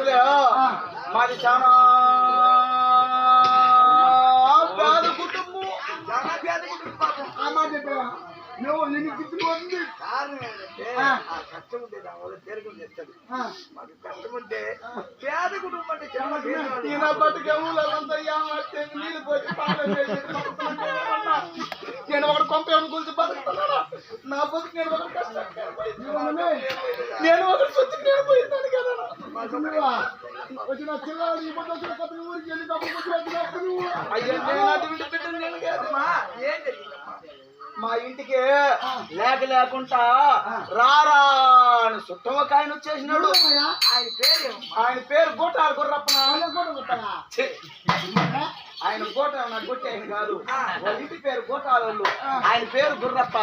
అసలే మాది చాలా పేద కుటుంబం. చాలా పేద కుటుంబం నువ్వు నిన్ను కష్టం ఉంటే తీరకం చేస్తుంది ఆ, మాకు కష్టం ఉంటే పేద కుటుంబం అంటే చాలా బతుకే ఊళ్ళంతా ఏమంటే నీళ్ళు పోసి పాలు వేసి బతుకుతున్నాడా? నేను ఒకటి కొంపేమని గురించి బతుకుతున్నాడా నా బతుకు నేను ఒకటి నువ్వు నేను ఒకటి సొత్తుకు నేను పోయిందాను? వచ్చిన చిల్లవాడు ఈ పొద్దు వచ్చిన కొత్త ఊరికి వెళ్ళి డబ్బులు? మా ఇంటికి లేక లేకుండా రారా అని చుట్టం ఒక ఆయన వచ్చేసినాడు? ఆయన పేరేమమ్మా? ఆయన పేరు గోటాలు గుర్రప్పన ఆయన గోట ఆయన కాదు. వాళ్ళ ఇంటి పేరు గోటాలు ఆయన పేరు గుర్రప్ప.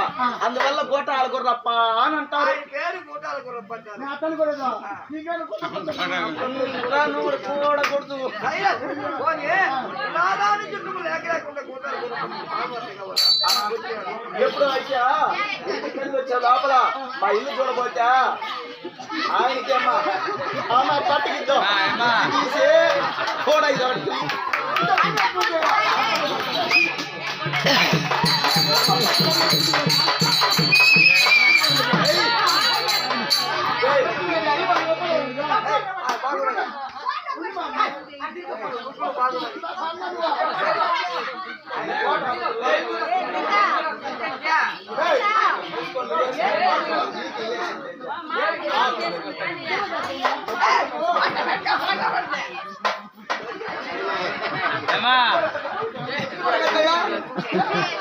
అందువల్ల గోటాలు గుర్రప్ప అని అంటారు. ఆయన పేరు నువ్వురా నువ్వు కూడకూడదు అయ్యా, ఎప్పుడు వచ్చా ఇంటికి వెళ్ళి వచ్చా లోపల. మా ఇల్లు చూడబోతా ఆయనకి అమ్మ అమ్మ. పట్టుకిద్దాం తీసి కూడా ఇది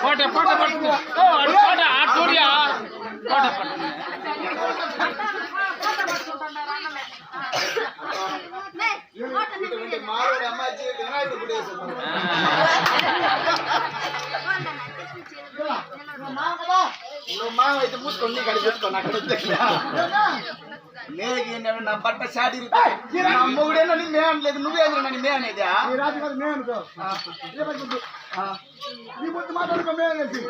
போட்ட போட்ட போட்டு. అయితే మూసుకొని నీకు అడిగి పెట్టుకోండి అక్కడ. నేను నా బట్ట షాడీ నా మొగుడేనా? నీ మే అనలేదు. నువ్వేంద్ర నన్ను మే అనేది? రాత్రి కాదు మేము అనుకో. ఈ పొద్దు మాట్లాడుకో మేము అనేసి.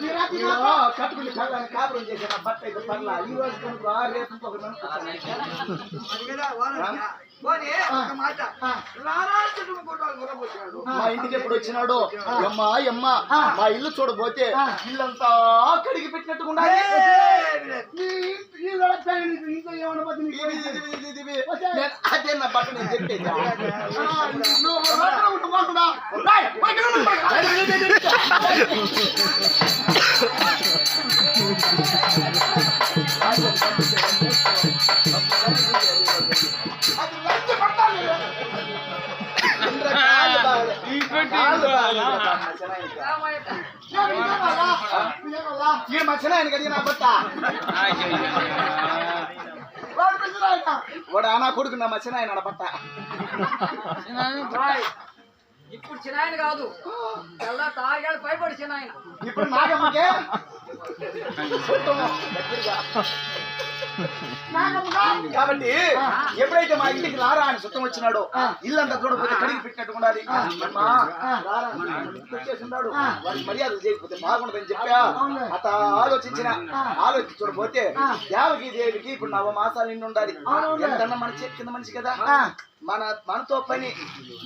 ఈ రాత్రి మాత్రం కట్టుకుని కాపురం చేసే నా బట్ట అయితే పర్లా. ఈ రోజు కనుక రేపు ఇంకొక మాట. మా ఇంటికి ఎప్పుడు వచ్చినాడు? అమ్మా అమ్మ మా ఇల్లు చూడబోతే ఇల్లంతా కడిగి పెట్టినట్టుగా ఉండాలి ఈ ఈ లడక నీకు ఇంకా ఏమన్నా పోతే నీకు ఇది, ఇది, ఇది, ఇది, ఇది. నేను అదే నా బట్ట నేను చెప్పేది. నువ్వు చిన్నాయనకి. నేను ఇదేవాలా? ఇదేవాలా? ఈడు మా చిన్నాయనకి అది నా బట్ట వాడు పెద్దరాయన. వాడు ఆ నా కొడుకు నా మా చిన్నాయన నా బట్ట ఇప్పుడు చిన్నాయన కాదు తెల్ల తాగాడు పైపడి చిన్నాయన ఇప్పుడు నాగమ్మకే చుట్టము దగ్గరగా. నాగమ్మగా. కాబట్టి ఎప్పుడైతే మా ఇంటికి రారా అని సుట్టం వచ్చినాడో ఇల్లంతా చూడకపోతే కడిగి పెట్టినట్టు ఉండాలి. అమ్మా, రారా అని ఇంటికి వచ్చేసి ఉన్నాడు. వారికి మర్యాదలు చేయకపోతే బాగుండదని చెప్పా. అత ఆలోచించిన ఆలోచించి చూడపోతే దేవకి దేవికి ఇప్పుడు నవ మాసాలు నిండి ఉండాలి. ఎంతన్నా మన చేతి కింద మనిషి కదా. మన మనతో పని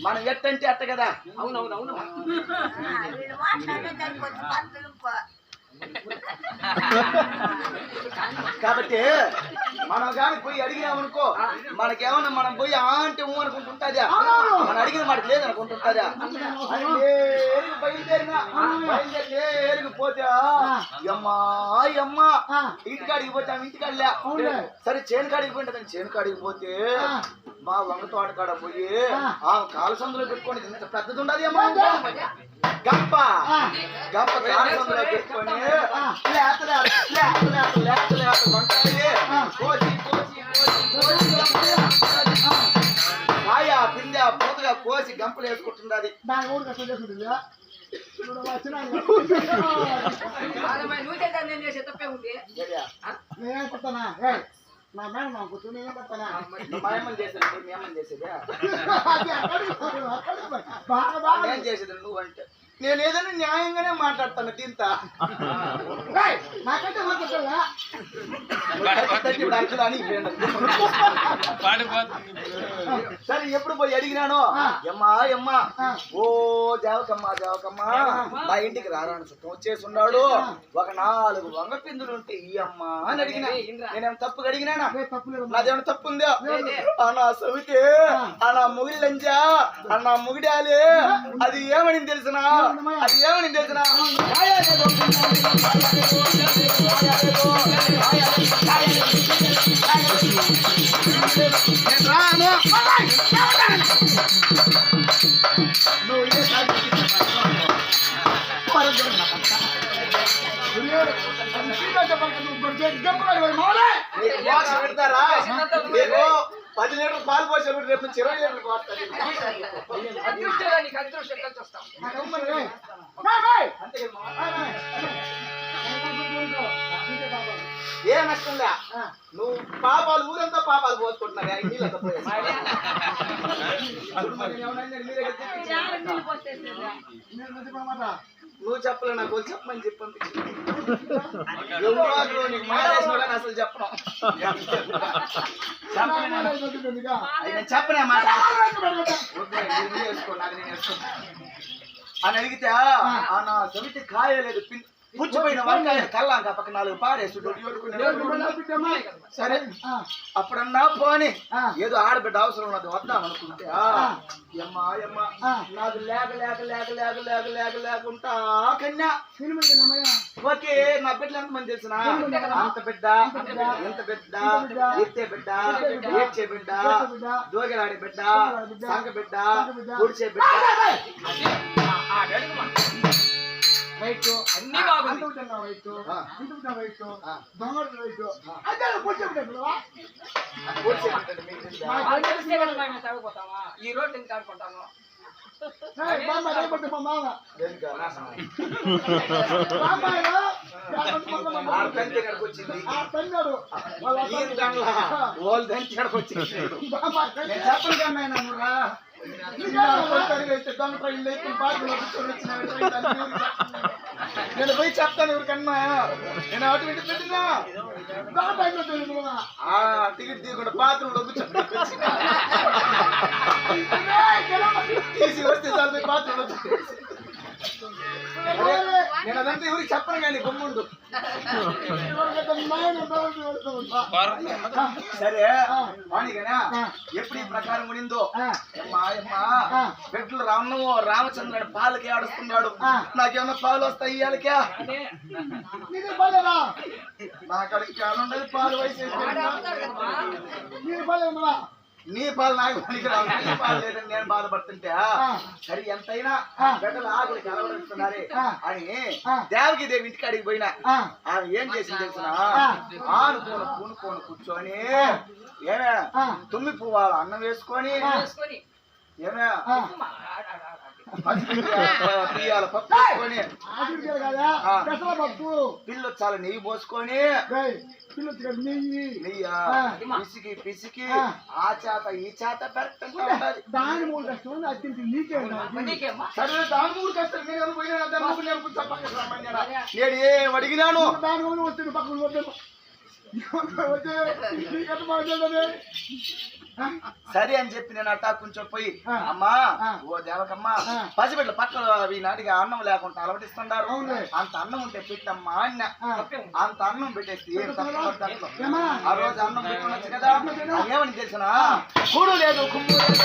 మనం ఎట్టంటే అట్ట కదా. అవునవునవును. కాబట్టి మనం కానీ పోయి అడిగినామనుకో మనకేమన్నా మనం పోయి ఆ అంటే ఊ అనుకుంటుంటాదా? మనం అడిగిన మాట లేదు అనుకుంటుంటాదా? బయలుదేరినా? బయలుదేరి పోతే అమ్మా అమ్మా ఇంటికాడికి పోతే ఆమె ఇంటికాడలే సరే చేను కాడికి పోయింటదని చేను కాడికి పోతే మా వంగ తోట కాడ పోయి ఆ. కాల సందులో పెట్టుకొని ఇంత పెద్దది ఉండదు అమ్మా గంప గంప కాల సందులో పెట్టుకొని లేత లేత లేత లేత లేత లేత వంకాయ కోసి కోసి కోసి కాయ పిందె పూతగా కోసి గంపలు వేసుకుంటున్నది దాని ఊరికి అసలు చేసుకుంటుందా? నువ్వు చేద్దాం నేను. చేసే తప్పే ఉంది. నేనేం కొడతానా? మా అమ్మని చేసేది మీ పోదు. బాగా బాగా నేను చేసేది? నువ్వు అంటే? నేను ఏదైనా న్యాయంగానే మాట్లాడతాను దీంతో. ఏయ్, సరే ఎప్పుడు పోయి అడిగినాను? ఎమ్మా ఎమ్మా. ఓ దేవకమ్మ దేవకమ్మ. మా ఇంటికి రారాను చుట్టం వచ్చేసి ఉన్నాడు ఒక నాలుగు వంగ పిందులు ఉంటే ఈ అమ్మ అని అడిగినా. నేనేం తప్పుగా అడిగినానా? ఏ, తప్పులేదు అమ్మా. నాదేమైనా తప్పు ఉందా? అన్నా సవితే అన్నా ముగిళ్ళంజా అన్నా ముగిడాలి. అది ఏమని తెలిసిన? అది ఏమని తెలిసిన? పది లీటర్లు పాలు పోసే రేపు నుంచి ఇరవై లీటర్లు పోస్తుంది అదృష్టంగా నీకు అదృష్టం కలిసి వస్తాం నా గమ్మున రే. ఏయ్, ఏయ్. అంతే కదా మామ? ఏయ్, ఏయ్. నీకే కావాలి. ఏ నష్టంగా. నువ్వు పాపాలు ఊరంతా పాపాలు పోసుకుంటున్నారు ఆ నీళ్ళంతా. నువ్వు చెప్పలే నాకు వాళ్ళు చెప్పమని చెప్పి పంపించింది. అసలు చెప్పను. నేను. చెప్పనే మాట. అని అడిగితే ఆ నా సవితి కాయలేదు పిన్- పుచ్చిపోయిన వంకాయ కల్లాంక పక్క నాలుగు బిడ్డమ్మా. సరే అప్పుడన్నా పోని. ఏదో ఆడబిడ్డ అవసరం ఉన్నది వద్దాం అనుకుంటే. యమ్మా ఆ. నాకు లేక లేక లేక లేక లేక లేక లేకుంటా. కన్యా. ఓకే నా బిడ్డలు ఎంతమంది తెలిసిన? అంత బిడ్డ? ఎంత బిడ్డ? ఎత్తే బిడ్డ? ఏడ్చే బిడ్డ? దోగలాడే బిడ్డ? సంగ బిడ్డ? గుడిచే బిడ్డ? రైట్. అన్ని బాగుంది. బిడ్డ రైట్. బిడ్డ రైట్. దొంగడు రైట్. ఈ రోడ్డు ఇంకా ఆడుకుంటాము చెప్పను కన్నా దొంగ ట్రైన్ లేకుండా కూర్చొని వచ్చిన ట్రైన్. నేను పోయి చెప్తాను ఎవరికన్నా నేను అటు ఇటు పెట్టినా బాగా టైంలో తెలియదు కదా. ఆ టికెట్ తీయకుండా బాత్రూంలో కూర్చొని ఏయ్, గెలవ. తీసి వస్తే చాలు పోయి బాత్రూంలో కూర్చొని. నేను అదంతా ఎవరికి చెప్పను కానీ గమ్ముండు సరే ఆ. ఎప్పుడు ఈ ప్రకారం ఉండిందో. బిడ్డలు రామను రామచంద్రుడు పాలకి ఆడుస్తున్నాడు. నాకేమన్నా పాలు వస్తాయి ఇయ్యాలకే? నాకు అడిగి ఉండదు పాలు వయసు? నీ పాలు నాకు పనికి రావు నీ పాలు లేదని నేను బాధపడుతుంటే. సరే ఎంతైనా ఆ. బిడ్డలు ఆకలి కలవడుతున్నారే ఆ. అని. దేవకి దేవి ఇంటికి అడిగి పోయినా ఆ, ఆమె ఏం చేసింది తెలిసిన. ఆనుకోను పూనుకోను కూర్చొని ఏమే. తుమ్మి పువ్వాల అన్నం వేసుకొని వేసుకొని ఏమే పప్పు వేసుకొని. పిల్లు చాలా నెయ్యి పోసుకొని. నెయ్యి. పిసికి పిసికి. ఆ. చేత ఈ చేత ఉండాలి. దాని మూడు కష్టం తింటే నీకే సరే దాని మూడు కష్టాలు నేను పోయినా నేను ఏం అడిగినాను? దాని మూడు వచ్చింది పక్కన సరే అని చెప్పి నేను అట్టా కొంచెం పోయి. అమ్మా. ఓ దేవకమ్మ. పసిబిడ్డ పక్కన ఈనాటికి అన్నం లేకుండా అలవటిస్తున్నారు. అంత అన్నం ఉంటే పెట్టమ్మా అన్న. అంత అన్నం పెట్టేసి? ఆ రోజు అన్నం పెట్టుకోవచ్చు కదా ఏమని తెలిసిన కూడు లేదు కుమ్ము లేదు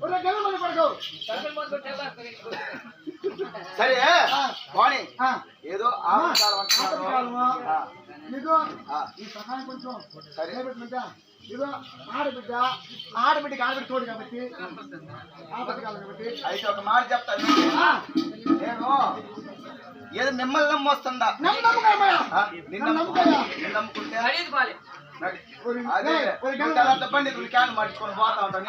నీకు? నీకు సరే ఆ. ఏదో ఆ, ఈ సహాయం కొంచెం సరే. బిడ్డ. ఇదిగో ఆడబిడ్డ ఆడబిడ్డకి ఆడబిడ్డ తోడు కాబట్టి. ఆడబిడ్డ కాదు కాబట్టి. అయితే ఒక మాట చెప్తాను. ఆ, నేను ఏదో మిమ్మల్ని నమ్మొస్తుందా నమ్ముకో. నిన్ను నమ్ముకుంటే ఖరీదు పాలి నడి. ఒరి, అదే ఏయ్, ఒరి నువ్వు గంగ. తెల్లంత పండితులు క్యాన్ పట్టుకొని పోతా ఉంటాను